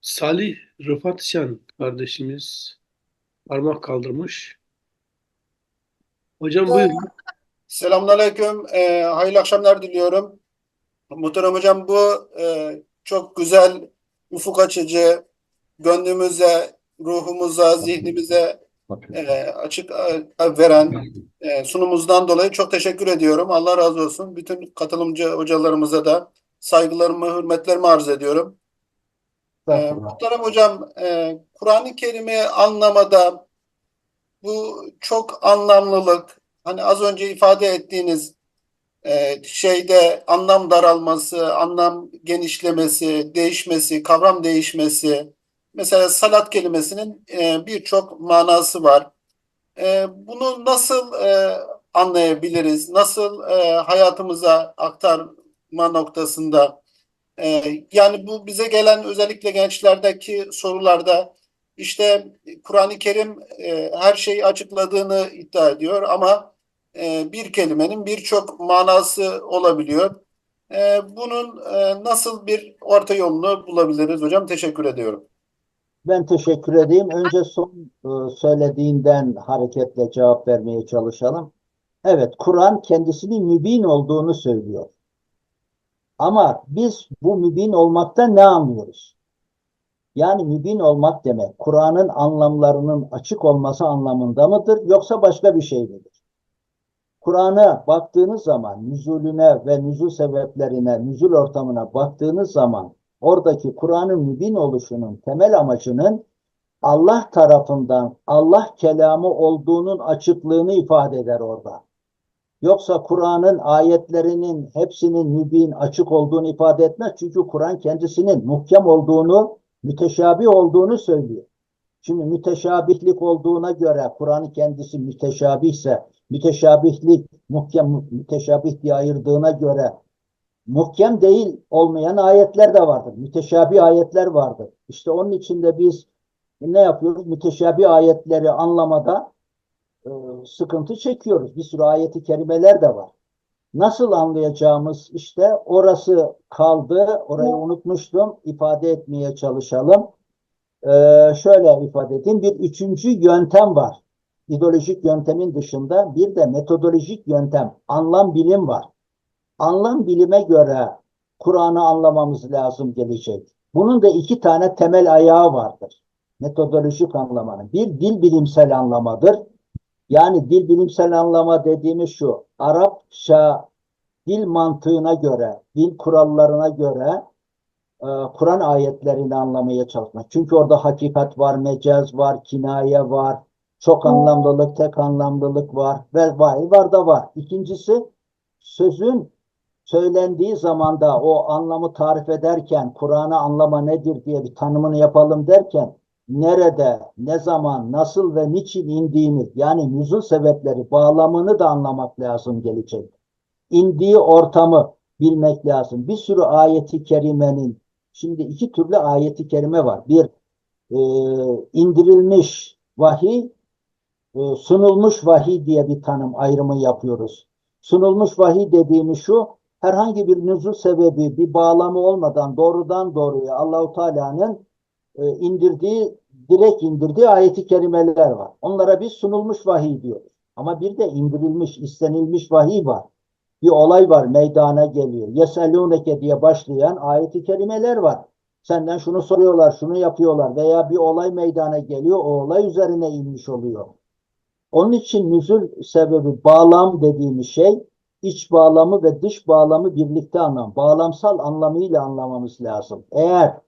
Salih Rıfat Şen kardeşimiz parmak kaldırmış. Hocam buyurun. Selamünaleyküm. Ee, hayırlı akşamlar diliyorum. Muhterem hocam bu e, çok güzel, ufuk açıcı, gönlümüze, ruhumuza, zihnimize e, açık e, veren e, sunumumuzdan dolayı çok teşekkür ediyorum. Allah razı olsun. Bütün katılımcı hocalarımıza da saygılarımı, hürmetlerimi arz ediyorum. Ee, muhterem hocam, e, Kur'an-ı Kerim'i anlamada bu çok anlamlılık, hani az önce ifade ettiğiniz e, şeyde anlam daralması, anlam genişlemesi, değişmesi, kavram değişmesi. Mesela salat kelimesinin e, birçok manası var. E, bunu nasıl e, anlayabiliriz? Nasıl e, hayatımıza aktarma noktasında? E, yani bu bize gelen özellikle gençlerdeki sorularda işte Kur'an-ı Kerim e, her şeyi açıkladığını iddia ediyor ama e, bir kelimenin birçok manası olabiliyor. E, bunun e, nasıl bir orta yolunu bulabiliriz hocam? Teşekkür ediyorum. Ben teşekkür edeyim. Önce son e, söylediğinden hareketle cevap vermeye çalışalım. Evet, Kur'an kendisinin mübin olduğunu söylüyor. Ama biz bu mübin olmaktan ne anlıyoruz? Yani mübin olmak demek, Kur'an'ın anlamlarının açık olması anlamında mıdır yoksa başka bir şey midir? Kur'an'a baktığınız zaman, nüzulüne ve nüzul sebeplerine, nüzul ortamına baktığınız zaman oradaki Kur'an'ın mübin oluşunun temel amacının Allah tarafından Allah kelamı olduğunun açıklığını ifade eder orada. Yoksa Kur'an'ın ayetlerinin hepsinin mübin, açık olduğunu ifade etmez. Çünkü Kur'an kendisinin muhkem olduğunu, müteşabih olduğunu söylüyor. Şimdi müteşabihlik olduğuna göre Kur'an'ın kendisi müteşabihse, müteşabihlik muhkem, müteşabih diye ayırdığına göre muhkem değil olmayan ayetler de vardır. Müteşabih ayetler vardır. İşte onun için de biz ne yapıyoruz? Müteşabih ayetleri anlamada e, sıkıntı çekiyoruz. Bir sürü ayeti kerimeler de var. Nasıl anlayacağımız işte orası kaldı. Orayı unutmuştum. İfade etmeye çalışalım. Ee, şöyle ifade edeyim. Bir üçüncü yöntem var. İdeolojik yöntemin dışında bir de metodolojik yöntem, anlam bilim var. Anlam bilime göre Kur'an'ı anlamamız lazım gelecek. Bunun da iki tane temel ayağı vardır. Metodolojik anlamanın. Bir dil bilimsel anlamadır. Yani dil bilimsel anlama dediğimiz şu. Arapça dil mantığına göre, dil kurallarına göre e, Kur'an ayetlerini anlamaya çalışmak. Çünkü orada hakikat var, mecaz var, kinaye var, çok anlamlılık, tek anlamlılık var ve var, var da var. İkincisi sözün söylendiği zamanda o anlamı tarif ederken Kur'an'ı anlama nedir diye bir tanımını yapalım derken nerede, ne zaman, nasıl ve niçin indiğini yani nüzul sebepleri, bağlamını da anlamak lazım gelecek. İndiği ortamı bilmek lazım. Bir sürü ayeti kerimenin, şimdi iki türlü ayeti kerime var. Bir, e, indirilmiş vahiy, e, sunulmuş vahiy diye bir tanım ayrımı yapıyoruz. Sunulmuş vahiy dediğimiz şu, herhangi bir nüzul sebebi, bir bağlamı olmadan doğrudan doğruya Allahu Teala'nın e, indirdiği, direkt indirdiği ayeti kerimeler var. Onlara biz sunulmuş vahiy diyoruz. Ama bir de indirilmiş, istenilmiş vahiy var. Bir olay var, meydana geliyor. Yeselûneke diye başlayan ayeti kerimeler var. Senden şunu soruyorlar, şunu yapıyorlar veya bir olay meydana geliyor, o olay üzerine inmiş oluyor. Onun için nüzul sebebi, bağlam dediğimiz şey, iç bağlamı ve dış bağlamı birlikte anlam. Bağlamsal anlamıyla anlamamız lazım. Eğer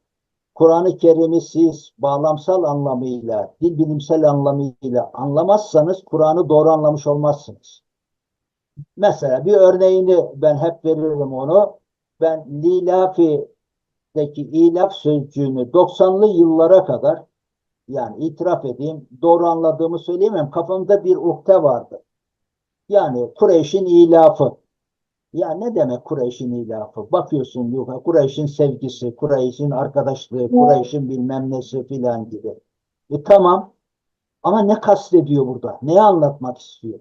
Kur'an-ı Kerim'i siz bağlamsal anlamıyla, dil bilimsel anlamıyla anlamazsanız Kur'an'ı doğru anlamış olmazsınız. Mesela bir örneğini ben hep veririm onu. Ben Lilafi'deki ilaf sözcüğünü 90'lı yıllara kadar yani itiraf edeyim doğru anladığımı söyleyemem. Kafamda bir ukde vardı. Yani Kureyş'in ilafı. Ya ne demek Kureyş'in ilafı? Bakıyorsun yukarı Kureyş'in sevgisi, Kureyş'in arkadaşlığı, Kureyş'in bilmem nesi filan gibi. E tamam. Ama ne kastediyor burada? Neyi anlatmak istiyor?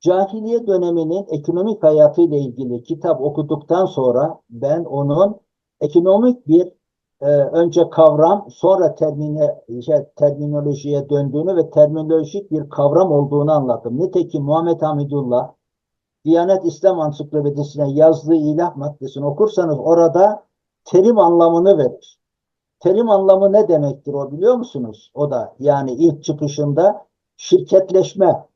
Cahiliye döneminin ekonomik hayatıyla ilgili kitap okuduktan sonra ben onun ekonomik bir e, önce kavram sonra termine, şey, terminolojiye döndüğünü ve terminolojik bir kavram olduğunu anlattım. Nitekim Muhammed Hamidullah Diyanet İslam Ansiklopedisi'ne yazdığı ilah maddesini okursanız orada terim anlamını verir. Terim anlamı ne demektir o biliyor musunuz? O da yani ilk çıkışında şirketleşme.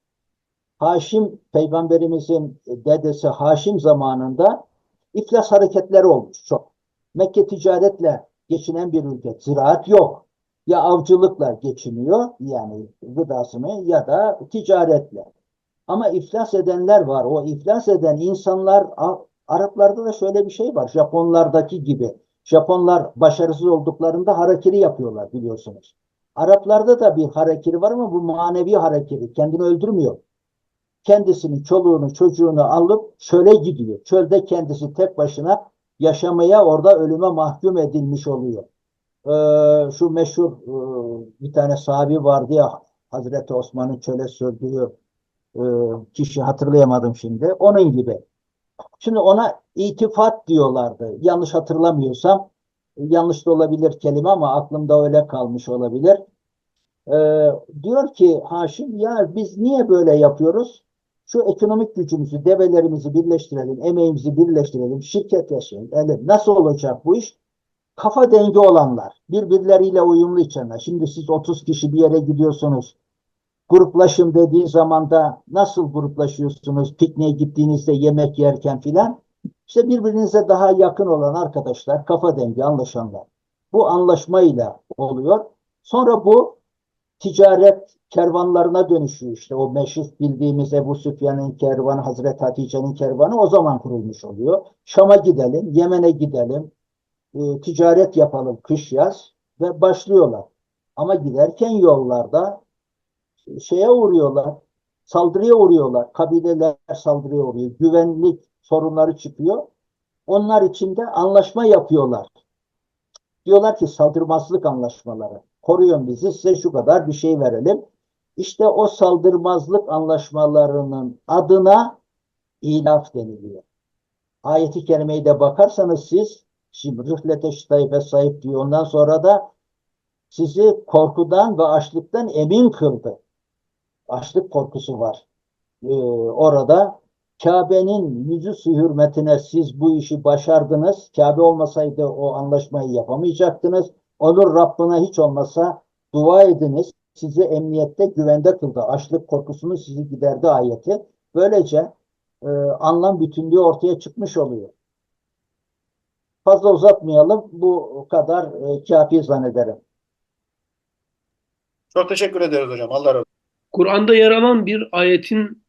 Haşim peygamberimizin dedesi Haşim zamanında iflas hareketleri olmuş çok. Mekke ticaretle geçinen bir ülke. Ziraat yok. Ya avcılıkla geçiniyor yani gıdasını ya da ticaretle. Ama iflas edenler var. O iflas eden insanlar Araplarda da şöyle bir şey var. Japonlardaki gibi. Japonlar başarısız olduklarında harakiri yapıyorlar biliyorsunuz. Araplarda da bir harakiri var ama bu manevi harakiri. Kendini öldürmüyor. Kendisini, çoluğunu, çocuğunu alıp çöle gidiyor. Çölde kendisi tek başına yaşamaya orada ölüme mahkum edilmiş oluyor. Ee, şu meşhur e, bir tane sahabi vardı ya Hazreti Osman'ın çöle sürdüğü e, kişi hatırlayamadım şimdi. Onun gibi. Şimdi ona itifat diyorlardı. Yanlış hatırlamıyorsam yanlış da olabilir kelime ama aklımda öyle kalmış olabilir. Ee, diyor ki Haşim ya biz niye böyle yapıyoruz? Şu ekonomik gücümüzü, develerimizi birleştirelim, emeğimizi birleştirelim, şirketleşelim. Yani nasıl olacak bu iş? Kafa dengi olanlar, birbirleriyle uyumlu içenler. Şimdi siz 30 kişi bir yere gidiyorsunuz. Gruplaşım dediği zaman da nasıl gruplaşıyorsunuz? Pikniğe gittiğinizde yemek yerken filan. İşte birbirinize daha yakın olan arkadaşlar, kafa dengi anlaşanlar. Bu anlaşmayla oluyor. Sonra bu ticaret kervanlarına dönüşüyor. İşte o meşhur bildiğimiz Ebu Süfyan'ın kervanı, Hazreti Hatice'nin kervanı o zaman kurulmuş oluyor. Şam'a gidelim, Yemen'e gidelim, e, ticaret yapalım kış yaz ve başlıyorlar. Ama giderken yollarda şeye uğruyorlar, saldırıya uğruyorlar. Kabileler saldırıya uğruyor. Güvenlik sorunları çıkıyor. Onlar için de anlaşma yapıyorlar. Diyorlar ki saldırmazlık anlaşmaları. Koruyun bizi, size şu kadar bir şey verelim. İşte o saldırmazlık anlaşmalarının adına ilaf deniliyor. Ayeti kerimeye de bakarsanız siz şimdi rıhlete şitayfe sahip diyor. Ondan sonra da sizi korkudan ve açlıktan emin kıldı. Açlık korkusu var. Ee, orada Kabe'nin yüzü hürmetine siz bu işi başardınız. Kabe olmasaydı o anlaşmayı yapamayacaktınız. Olur Rabbine hiç olmasa dua ediniz. Sizi emniyette güvende kıldı. Açlık korkusunu sizi giderdi ayeti. Böylece e, anlam bütünlüğü ortaya çıkmış oluyor. Fazla uzatmayalım. Bu kadar e, kafi zannederim. Çok teşekkür ederiz hocam. Allah razı olsun. Kur'an'da yer alan bir ayetin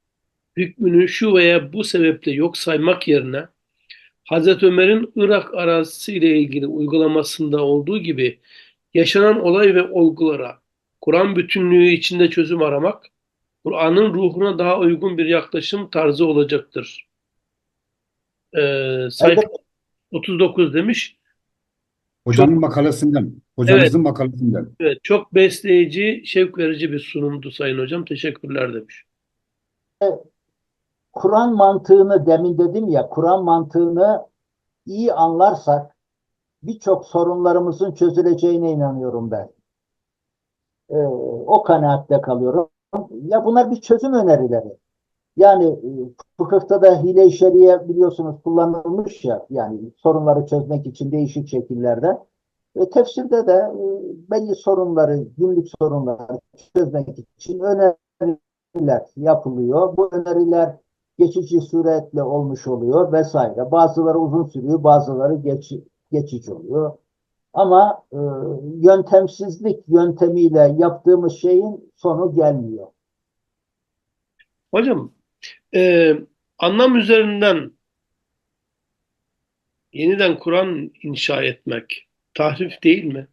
hükmünü şu veya bu sebeple yok saymak yerine Hazreti Ömer'in Irak arazisi ile ilgili uygulamasında olduğu gibi yaşanan olay ve olgulara Kur'an bütünlüğü içinde çözüm aramak Kur'an'ın ruhuna daha uygun bir yaklaşım tarzı olacaktır. Ee, sayfa Evet. 39 demiş. Hocamın makalesinden, hocamızın makalesinden. Evet, çok besleyici, şevk verici bir sunumdu Sayın Hocam. Teşekkürler demiş. Kur'an mantığını demin dedim ya, Kur'an mantığını iyi anlarsak birçok sorunlarımızın çözüleceğine inanıyorum ben. Ee, o kanaatte kalıyorum. Ya bunlar bir çözüm önerileri. Yani e, fıkıhta da hile-i şeriye biliyorsunuz kullanılmış ya yani sorunları çözmek için değişik şekillerde. Ve tefsirde de e, belli sorunları, günlük sorunları çözmek için öneriler yapılıyor. Bu öneriler geçici suretle olmuş oluyor vesaire. Bazıları uzun sürüyor, bazıları geç, geçici oluyor. Ama e, yöntemsizlik yöntemiyle yaptığımız şeyin sonu gelmiyor. Hocam, e, anlam üzerinden yeniden Kur'an inşa etmek tahrif değil mi?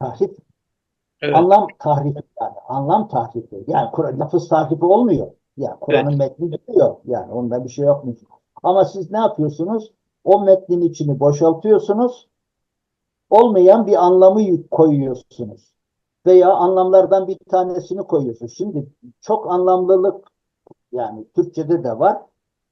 Tahrif, Evet. anlam tahrifi yani. Anlam tahrifi. Yani Kur'an, lafız tahrifi olmuyor. Yani Kur'an'ın metni duruyor. Yani onda bir şey yok. Ama siz ne yapıyorsunuz? O metnin içini boşaltıyorsunuz. Olmayan bir anlamı yük- koyuyorsunuz. Veya anlamlardan bir tanesini koyuyorsunuz. Şimdi çok anlamlılık yani Türkçe'de de var.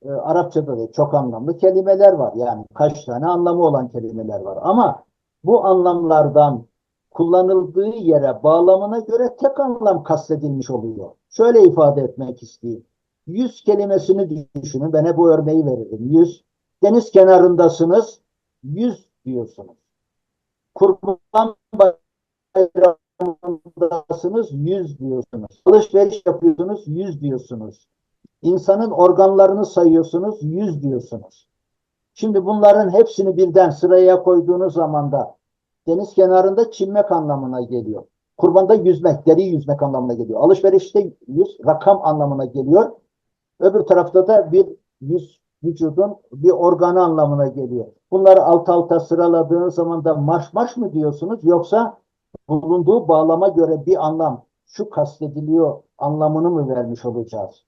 e, Arapçada da çok anlamlı kelimeler var. Yani kaç tane anlamı olan kelimeler var. Ama bu anlamlardan kullanıldığı yere bağlamına göre tek anlam kastedilmiş oluyor. Şöyle ifade etmek isteyeyim. Yüz kelimesini düşünün. Ben hep bu örneği veririm. Yüz. Deniz kenarındasınız. Yüz diyorsunuz. Kurban bayramındasınız. Yüz diyorsunuz. Alışveriş yapıyorsunuz. Yüz diyorsunuz. İnsanın organlarını sayıyorsunuz. Yüz diyorsunuz. Şimdi bunların hepsini birden sıraya koyduğunuz zaman da deniz kenarında çinmek anlamına geliyor. Kurbanda yüzmek, deri yüzmek anlamına geliyor. Alışverişte yüz rakam anlamına geliyor. Öbür tarafta da bir yüz vücudun bir organı anlamına geliyor. Bunları alt alta sıraladığınız zaman da marş marş mı diyorsunuz yoksa bulunduğu bağlama göre bir anlam şu kastediliyor anlamını mı vermiş olacağız?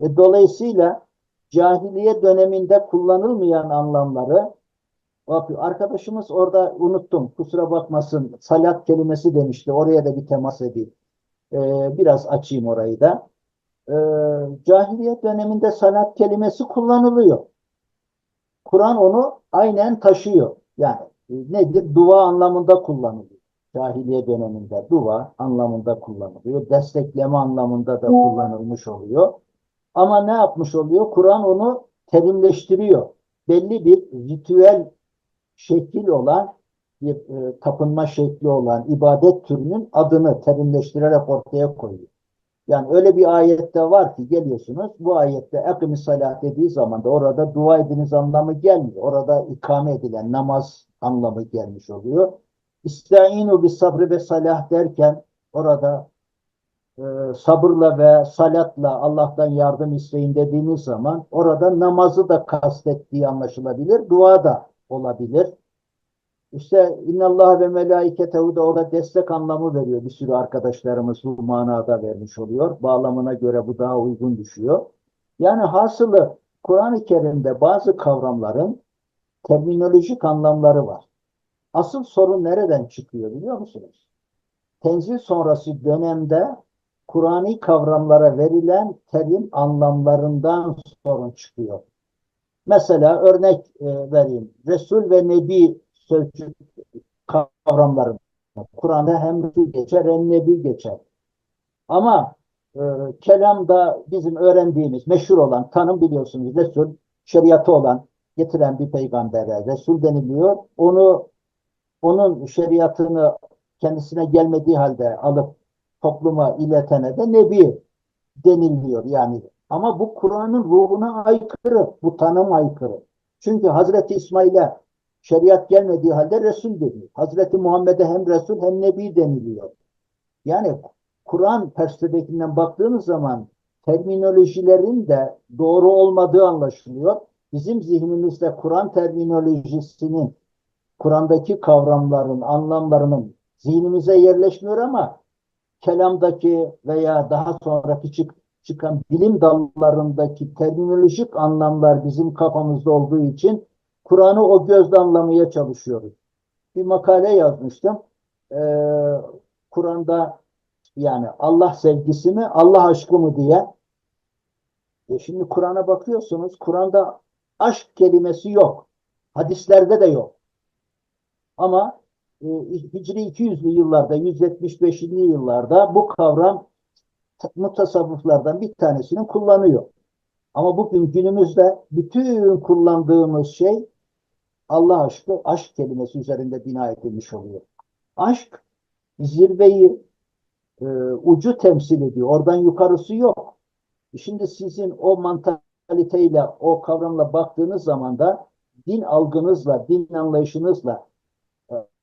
E, dolayısıyla cahiliye döneminde kullanılmayan anlamları Bak, arkadaşımız orada unuttum. Kusura bakmasın. Salat kelimesi demişti. Oraya da bir temas edeyim. Ee, biraz açayım orayı da. Ee, cahiliye döneminde salat kelimesi kullanılıyor. Kur'an onu aynen taşıyor. Yani e, nedir? Dua anlamında kullanılıyor. Cahiliye döneminde dua anlamında kullanılıyor. Destekleme anlamında da kullanılmış oluyor. Ama ne yapmış oluyor? Kur'an onu terimleştiriyor. Belli bir ritüel şekil olan bir e, tapınma şekli olan ibadet türünün adını terimleştirerek ortaya koyuyor. Yani öyle bir ayette var ki geliyorsunuz bu ayette ekimi salat dediği zaman da orada dua ediniz anlamı gelmiyor. Orada ikame edilen namaz anlamı gelmiş oluyor. İstainu bis sabrı ve salah derken orada e, sabırla ve salatla Allah'tan yardım isteyin dediğiniz zaman orada namazı da kastettiği anlaşılabilir. Dua da olabilir. İşte innallah ve melaiketehu da orada destek anlamı veriyor. Bir sürü arkadaşlarımız bu manada vermiş oluyor. Bağlamına göre bu daha uygun düşüyor. Yani hasılı Kur'an-ı Kerim'de bazı kavramların terminolojik anlamları var. Asıl sorun nereden çıkıyor biliyor musunuz? Tenzil sonrası dönemde Kur'an'i kavramlara verilen terim anlamlarından sorun çıkıyor. Mesela örnek e, vereyim. Resul ve Nebi sözcük kavramları. Kur'an'da hem Resul geçer hem Nebi geçer. Ama e, kelamda bizim öğrendiğimiz meşhur olan tanım biliyorsunuz Resul şeriatı olan getiren bir peygambere Resul deniliyor. Onu onun şeriatını kendisine gelmediği halde alıp topluma iletene de Nebi deniliyor yani. Ama bu Kur'an'ın ruhuna aykırı, bu tanım aykırı. Çünkü Hazreti İsmail'e şeriat gelmediği halde Resul deniyor. Hazreti Muhammed'e hem Resul hem Nebi deniliyor. Yani Kur'an perspektifinden baktığımız zaman terminolojilerin de doğru olmadığı anlaşılıyor. Bizim zihnimizde Kur'an terminolojisinin, Kur'an'daki kavramların, anlamlarının zihnimize yerleşmiyor ama kelamdaki veya daha sonraki çık çıkan bilim dallarındaki terminolojik anlamlar bizim kafamızda olduğu için Kur'an'ı o gözle anlamaya çalışıyoruz. Bir makale yazmıştım. Ee, Kur'an'da yani Allah sevgisi mi, Allah aşkı mı diye. E şimdi Kur'an'a bakıyorsunuz, Kur'an'da aşk kelimesi yok. Hadislerde de yok. Ama e, Hicri 200'lü yıllarda, 175'li yıllarda bu kavram mutasavvıflardan bir tanesini kullanıyor. Ama bugün günümüzde bütün kullandığımız şey Allah aşkı, aşk kelimesi üzerinde bina edilmiş oluyor. Aşk zirveyi, e, ucu temsil ediyor. Oradan yukarısı yok. Şimdi sizin o mantaliteyle, o kavramla baktığınız zaman da din algınızla, din anlayışınızla e,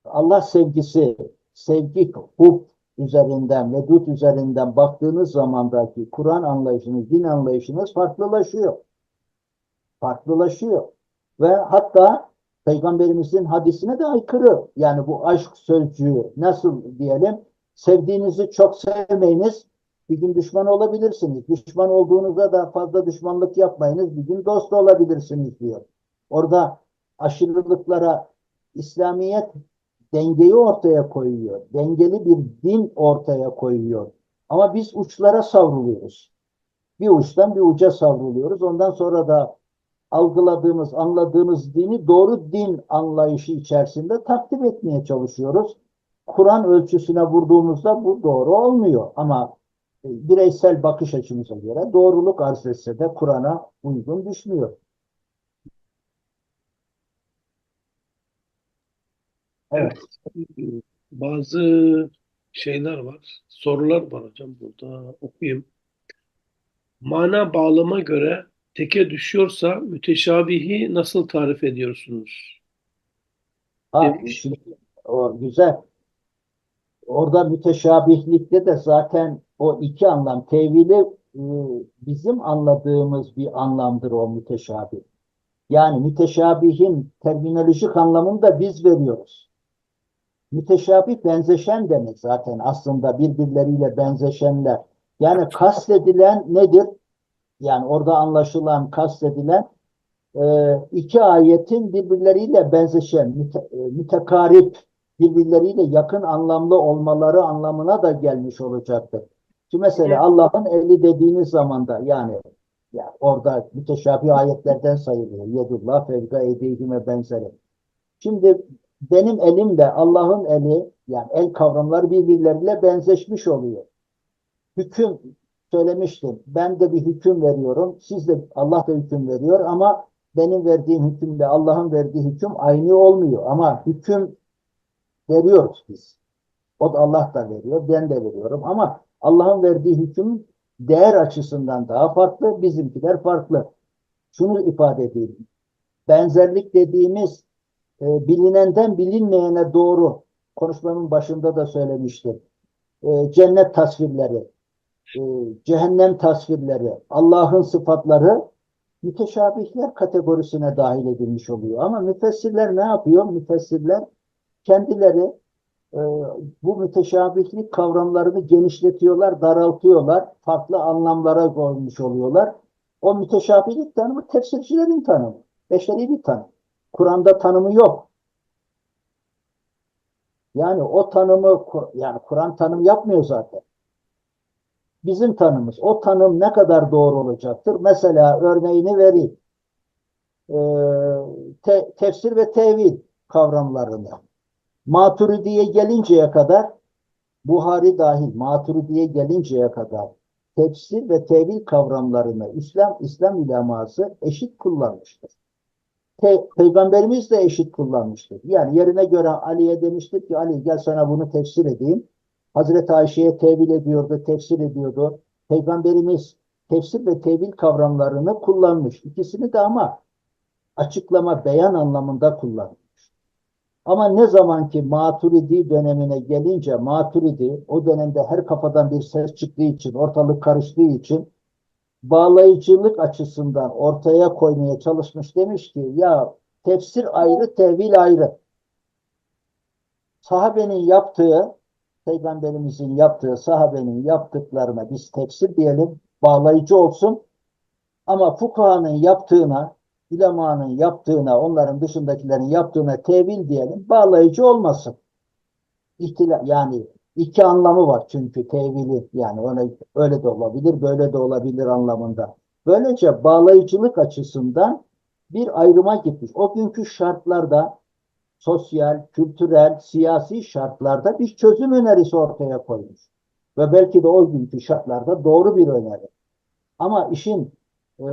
Allah sevgisi, sevgi, hub üzerinden, vedud üzerinden baktığınız zamandaki Kur'an anlayışınız, din anlayışınız farklılaşıyor. Farklılaşıyor. Ve hatta Peygamberimizin hadisine de aykırı. Yani bu aşk sözcüğü nasıl diyelim? Sevdiğinizi çok sevmeyiniz, bir gün düşman olabilirsiniz. Düşman olduğunuzda da fazla düşmanlık yapmayınız, bir gün dost olabilirsiniz diyor. Orada aşırılıklara İslamiyet dengeyi ortaya koyuyor. Dengeli bir din ortaya koyuyor. Ama biz uçlara savruluyoruz. Bir uçtan bir uca savruluyoruz. Ondan sonra da algıladığımız, anladığımız dini doğru din anlayışı içerisinde takdim etmeye çalışıyoruz. Kur'an ölçüsüne vurduğumuzda bu doğru olmuyor. Ama e, bireysel bakış açımıza göre doğruluk arz etse de Kur'an'a uygun düşmüyor. Evet. Bazı şeyler var, sorular var hocam burada okuyayım. Mana bağlama göre teke düşüyorsa müteşabihi nasıl tarif ediyorsunuz? Ha, Demiş. şimdi o güzel. Orada müteşabihlikte de zaten o iki anlam tevili e, bizim anladığımız bir anlamdır o müteşabih. Yani müteşabihin terminolojik anlamını da biz veriyoruz. Müteşabih benzeşen demek zaten aslında birbirleriyle benzeşenler. Yani kastedilen nedir? Yani orada anlaşılan, kastedilen e, iki ayetin birbirleriyle benzeşen, müte, e, mütekarip, birbirleriyle yakın anlamlı olmaları anlamına da gelmiş olacaktır. Şimdi mesela Allah'ın eli dediğiniz zaman da yani ya orada müteşabih ayetlerden sayılıyor. Yedullah fevka eydihime benzeri. Şimdi benim elimle Allah'ın eli yani el kavramları birbirleriyle benzeşmiş oluyor. Hüküm söylemiştim. Ben de bir hüküm veriyorum. Siz de Allah da hüküm veriyor ama benim verdiğim hükümle Allah'ın verdiği hüküm aynı olmuyor. Ama hüküm veriyoruz biz. O da Allah da veriyor, ben de veriyorum. Ama Allah'ın verdiği hüküm değer açısından daha farklı, bizimkiler farklı. Şunu ifade edeyim. Benzerlik dediğimiz e, bilinenden bilinmeyene doğru konuşmamın başında da söylemiştim. E, cennet tasvirleri, e, cehennem tasvirleri, Allah'ın sıfatları müteşabihler kategorisine dahil edilmiş oluyor. Ama müfessirler ne yapıyor? Müfessirler kendileri e, bu müteşabihlik kavramlarını genişletiyorlar, daraltıyorlar, farklı anlamlara koymuş oluyorlar. O müteşabihlik tanımı tefsircilerin tanımı, beşeri bir tanım. Kur'an'da tanımı yok. Yani o tanımı, yani Kur'an tanım yapmıyor zaten. Bizim tanımız. O tanım ne kadar doğru olacaktır? Mesela örneğini vereyim. Ee, te, tefsir ve tevil kavramlarını. Maturidiye gelinceye kadar Buhari dahil Maturidiye gelinceye kadar tefsir ve tevil kavramlarını İslam İslam uleması eşit kullanmıştır. Pe Peygamberimiz de eşit kullanmıştır. Yani yerine göre Ali'ye demiştir ki Ali gel sana bunu tefsir edeyim. Hazreti Ayşe'ye tevil ediyordu, tefsir ediyordu. Peygamberimiz tefsir ve tevil kavramlarını kullanmış. İkisini de ama açıklama, beyan anlamında kullanmış. Ama ne zaman ki Maturidi dönemine gelince Maturidi o dönemde her kafadan bir ses çıktığı için, ortalık karıştığı için bağlayıcılık açısından ortaya koymaya çalışmış demiş ki ya tefsir ayrı, tevil ayrı. Sahabenin yaptığı, peygamberimizin yaptığı, sahabenin yaptıklarına biz tefsir diyelim, bağlayıcı olsun. Ama fukahanın yaptığına, ulemanın yaptığına, onların dışındakilerin yaptığına tevil diyelim, bağlayıcı olmasın. İhtila, yani iki anlamı var çünkü tevili yani öyle, öyle de olabilir, böyle de olabilir anlamında. Böylece bağlayıcılık açısından bir ayrıma gitmiş. O günkü şartlarda sosyal, kültürel, siyasi şartlarda bir çözüm önerisi ortaya koymuş. Ve belki de o günkü şartlarda doğru bir öneri. Ama işin e,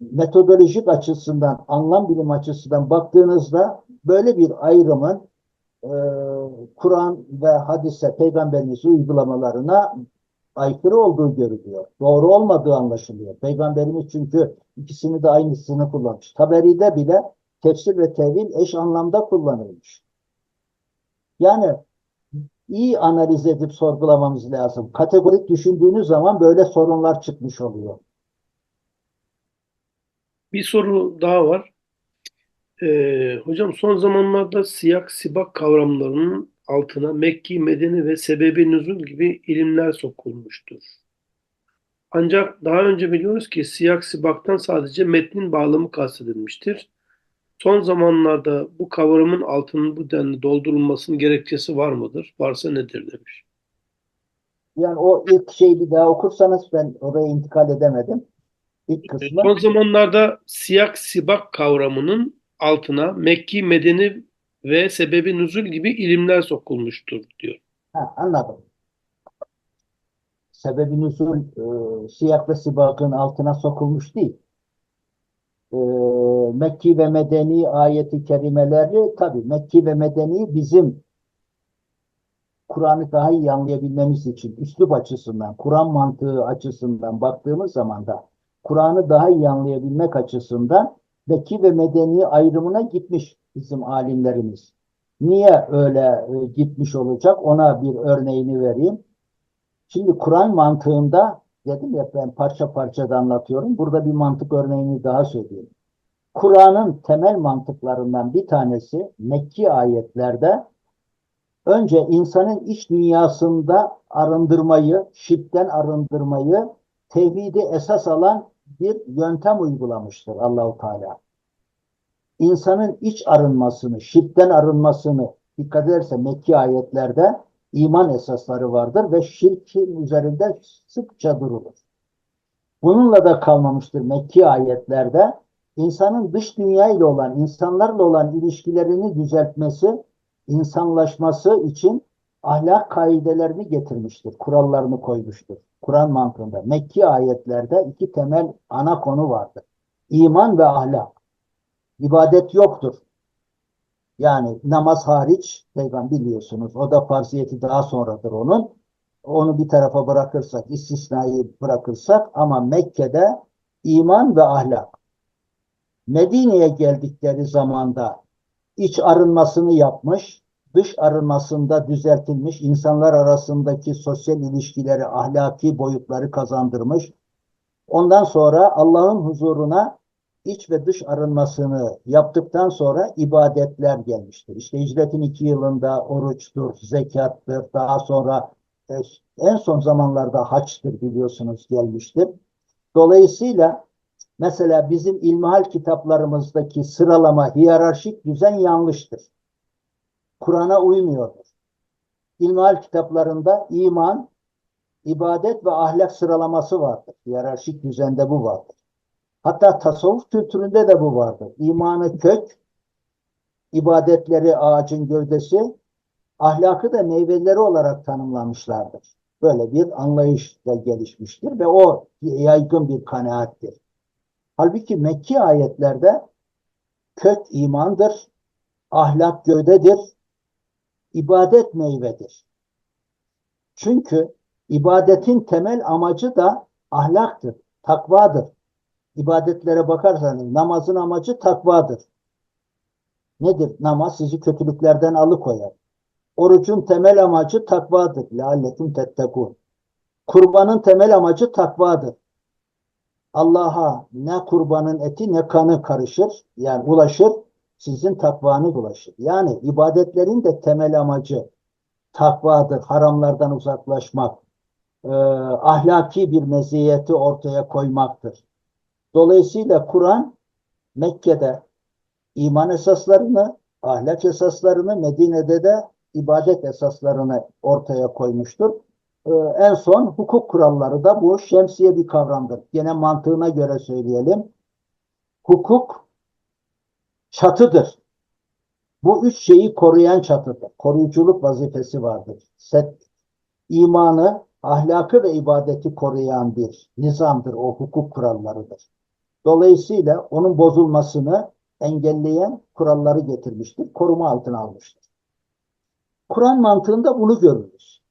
metodolojik açısından, anlam bilim açısından baktığınızda böyle bir ayrımın e, Kur'an ve hadise peygamberimiz uygulamalarına aykırı olduğu görülüyor. Doğru olmadığı anlaşılıyor. Peygamberimiz çünkü ikisini de aynısını kullanmış. Taberi'de bile tefsir ve tevil eş anlamda kullanılmış. Yani iyi analiz edip sorgulamamız lazım. Kategorik düşündüğünüz zaman böyle sorunlar çıkmış oluyor. Bir soru daha var. Ee, hocam son zamanlarda siyak sibak kavramlarının altına Mekki, Medeni ve sebebi nüzul gibi ilimler sokulmuştur. Ancak daha önce biliyoruz ki siyak sibaktan sadece metnin bağlamı kastedilmiştir. Son zamanlarda bu kavramın altının bu denli doldurulmasının gerekçesi var mıdır? Varsa nedir demiş. Yani o ilk şeyi bir daha okursanız ben oraya intikal edemedim. İlk kısmı. Son zamanlarda siyak sibak kavramının altına Mekki, Medeni ve sebebi nüzul gibi ilimler sokulmuştur diyor. Ha, anladım. Sebebi nüzul e, siyak ve sibakın altına sokulmuş değil. E, Mekki ve Medeni ayeti kerimeleri tabii Mekki ve Medeni bizim Kur'an'ı daha iyi anlayabilmemiz için üslup açısından, Kur'an mantığı açısından baktığımız zaman da Kur'an'ı daha iyi anlayabilmek açısından Mekki ve Medeni ayrımına gitmiş bizim alimlerimiz. Niye öyle e, gitmiş olacak? Ona bir örneğini vereyim. Şimdi Kur'an mantığında dedim ya ben parça parça da anlatıyorum. Burada bir mantık örneğini daha söyleyeyim. Kur'an'ın temel mantıklarından bir tanesi Mekki ayetlerde önce insanın iç dünyasında arındırmayı, şirkten arındırmayı tevhidi esas alan bir yöntem uygulamıştır Allahu Teala. İnsanın iç arınmasını, şirkten arınmasını dikkat ederse Mekki ayetlerde iman esasları vardır ve şirkin üzerinde sıkça durulur. Bununla da kalmamıştır Mekki ayetlerde insanın dış dünya ile olan, insanlarla olan ilişkilerini düzeltmesi, insanlaşması için ahlak kaidelerini getirmiştir, kurallarını koymuştur. Kur'an mantığında Mekki ayetlerde iki temel ana konu vardır. İman ve ahlak. İbadet yoktur. Yani namaz hariç, peygamber biliyorsunuz, o da farziyeti daha sonradır onun. Onu bir tarafa bırakırsak, istisnayı bırakırsak ama Mekke'de iman ve ahlak. Medine'ye geldikleri zamanda iç arınmasını yapmış, dış arınmasında düzeltilmiş, insanlar arasındaki sosyal ilişkileri, ahlaki boyutları kazandırmış. Ondan sonra Allah'ın huzuruna iç ve dış arınmasını yaptıktan sonra ibadetler gelmiştir. İşte hicretin iki yılında oruçtur, zekattır, daha sonra e, en son zamanlarda haçtır biliyorsunuz gelmiştir. Dolayısıyla mesela bizim ilmihal kitaplarımızdaki sıralama, hiyerarşik düzen yanlıştır. Kur'an'a uymuyordur. İlmihal kitaplarında iman, ibadet ve ahlak sıralaması vardır. Hiyerarşik düzende bu vardır. Hatta tasavvuf kültüründe de bu vardır. İmanı kök, ibadetleri ağacın gövdesi, ahlakı da meyveleri olarak tanımlamışlardır. Böyle bir anlayış da gelişmiştir ve o yaygın bir kanaattir. Halbuki Mekki ayetlerde kök imandır, ahlak gövdedir, ibadet meyvedir. Çünkü ibadetin temel amacı da ahlaktır, takvadır. İbadetlere bakarsanız namazın amacı takvadır. Nedir? Namaz sizi kötülüklerden alıkoyar. Orucun temel amacı takvadır. لَعَلَّكُمْ تَتَّقُونَ Kurbanın temel amacı takvadır. Allah'a ne kurbanın eti ne kanı karışır, yani ulaşır, sizin takvanı ulaşır. Yani ibadetlerin de temel amacı takvadır, haramlardan uzaklaşmak, e, ahlaki bir meziyeti ortaya koymaktır. Dolayısıyla Kur'an Mekke'de iman esaslarını, ahlak esaslarını, Medine'de de ibadet esaslarını ortaya koymuştur. Ee, en son hukuk kuralları da bu şemsiye bir kavramdır. Gene mantığına göre söyleyelim. Hukuk çatıdır. Bu üç şeyi koruyan çatıdır. Koruyuculuk vazifesi vardır. Set, imanı, ahlakı ve ibadeti koruyan bir nizamdır. O hukuk kurallarıdır. Dolayısıyla onun bozulmasını engelleyen kuralları getirmiştir. Koruma altına almıştır. Kur'an mantığında bunu görürüz.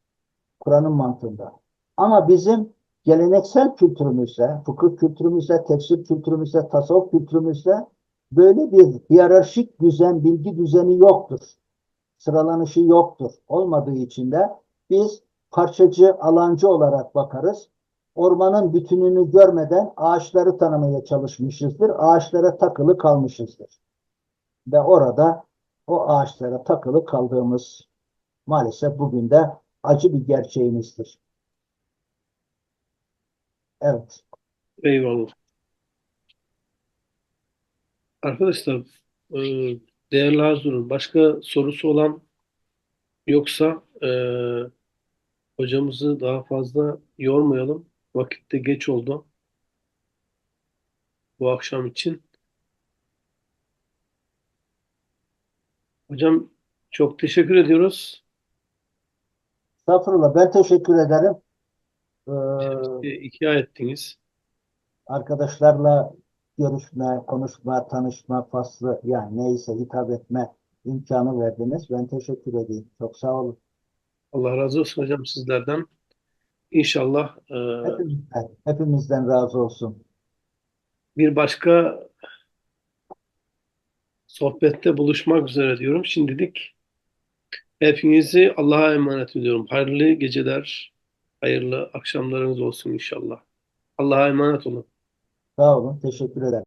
Kur'an'ın mantığında. Ama bizim geleneksel kültürümüzde, fıkıh kültürümüzde, tefsir kültürümüzde, tasavvuf kültürümüzde böyle bir hiyerarşik düzen, bilgi düzeni yoktur. Sıralanışı yoktur. Olmadığı için de biz parçacı, alancı olarak bakarız. Ormanın bütününü görmeden ağaçları tanımaya çalışmışızdır. Ağaçlara takılı kalmışızdır. Ve orada o ağaçlara takılı kaldığımız maalesef bugün de acı bir gerçeğimizdir. Evet. Eyvallah. Arkadaşlar, e, değerli Hazırın, başka sorusu olan yoksa e, Hocamızı daha fazla yormayalım. Vakit de geç oldu bu akşam için. Hocam çok teşekkür ediyoruz. Estağfurullah. Ben teşekkür ederim. Ee, E, ihya ettiniz. arkadaşlarla görüşme, konuşma, tanışma faslı yani neyse hitap etme imkanı verdiniz. Ben teşekkür edeyim. Çok sağ olun. Allah razı olsun hocam sizlerden. İnşallah e, Hepimizden, hepimizden razı olsun. bir başka sohbette buluşmak üzere diyorum. Şimdilik hepinizi Allah'a emanet ediyorum. Hayırlı geceler, hayırlı akşamlarınız olsun inşallah. Allah'a emanet olun. Sağ olun. Teşekkür ederim.